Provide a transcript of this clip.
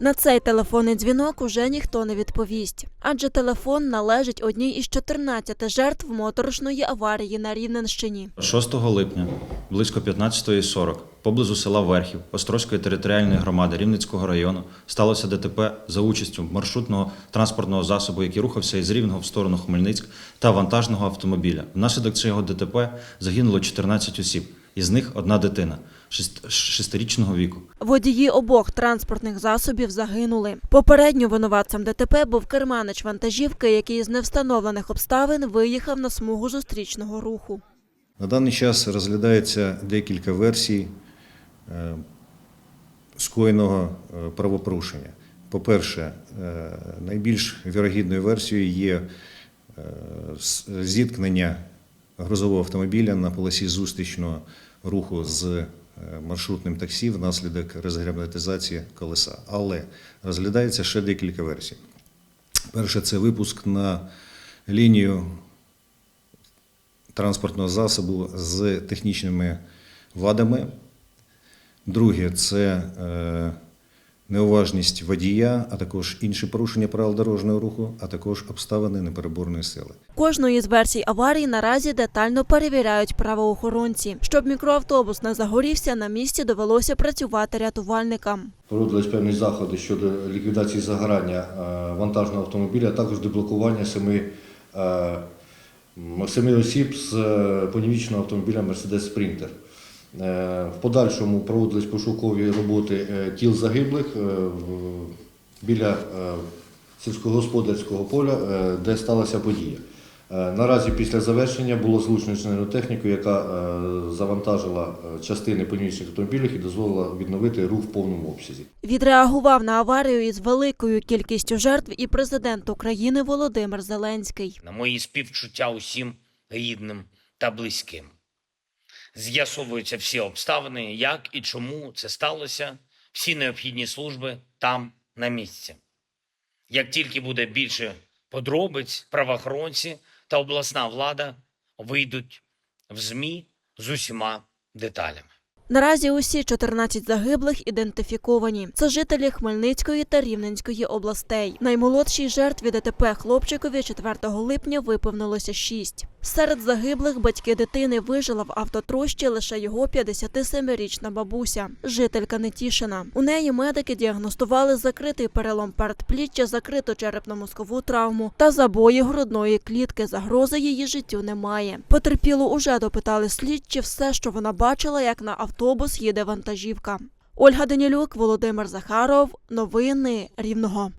На цей телефонний дзвінок уже ніхто не відповість, адже телефон належить одній із 14 жертв моторошної аварії на Рівненщині. 6 липня близько 15.40 поблизу села Верхів Острозької територіальної громади Рівненського району сталося ДТП за участю маршрутного транспортного засобу, який рухався із Рівного в сторону Хмельницьк та вантажного автомобіля. Внаслідок цього ДТП загинуло 14 осіб, із них одна дитина шест- шестирічного віку. Водії обох транспортних засобів загинули. Попередньо винуватцем ДТП був керманич вантажівки, який з невстановлених обставин виїхав на смугу зустрічного руху. На даний час розглядається декілька версій е, скоєного е, правопорушення. По-перше, е, найбільш вірогідною версією є зіткнення грузового автомобіля на полосі зустрічного руху з е, маршрутним таксі внаслідок розгерметизації колеса. Але розглядається ще декілька версій. Перше це випуск на лінію транспортного засобу з технічними вадами. Друге це е, неуважність водія, а також інші порушення правил дорожнього руху, а також обставини непереборної сили. Кожну із версій аварії наразі детально перевіряють правоохоронці. Щоб мікроавтобус не загорівся, на місці довелося працювати рятувальникам. Проводились певні заходи щодо ліквідації загорання е, вантажного автомобіля, а також деблокування семи, е, семи осіб з е, понівіченого автомобіля Mercedes Sprinter. Е, В подальшому проводились пошукові роботи е, тіл загиблих е, біля сільськогосподарського поля, де сталася подія. Наразі після завершення було залучено техніку, яка завантажила частини понівічних автомобілів і дозволила відновити рух в повному обсязі. Відреагував на аварію із великою кількістю жертв і президент України Володимир Зеленський. на мої співчуття усім рідним та близьким. З'ясовуються всі обставини, як і чому це сталося, всі необхідні служби там на місці. Як тільки буде більше подробиць, правоохоронці та обласна влада вийдуть в ЗМІ з усіма деталями. Наразі усі 14 загиблих ідентифіковані. Це жителі Хмельницької та Рівненської областей. Наймолодшій жертві ДТП хлопчикові 4 липня виповнилося 6. Серед загиблих батьки дитини вижила в автотрощі лише його 57-річна бабуся, жителька Нетішина. У неї медики діагностували закритий перелом передпліччя, закриту черепно-мозкову травму та забої грудної клітки. Загрози її життю немає. Потерпілу уже допитали слідчі все, що вона бачила, як на автобус їде вантажівка. Ольга Данілюк, Володимир Захаров. Новини Рівного.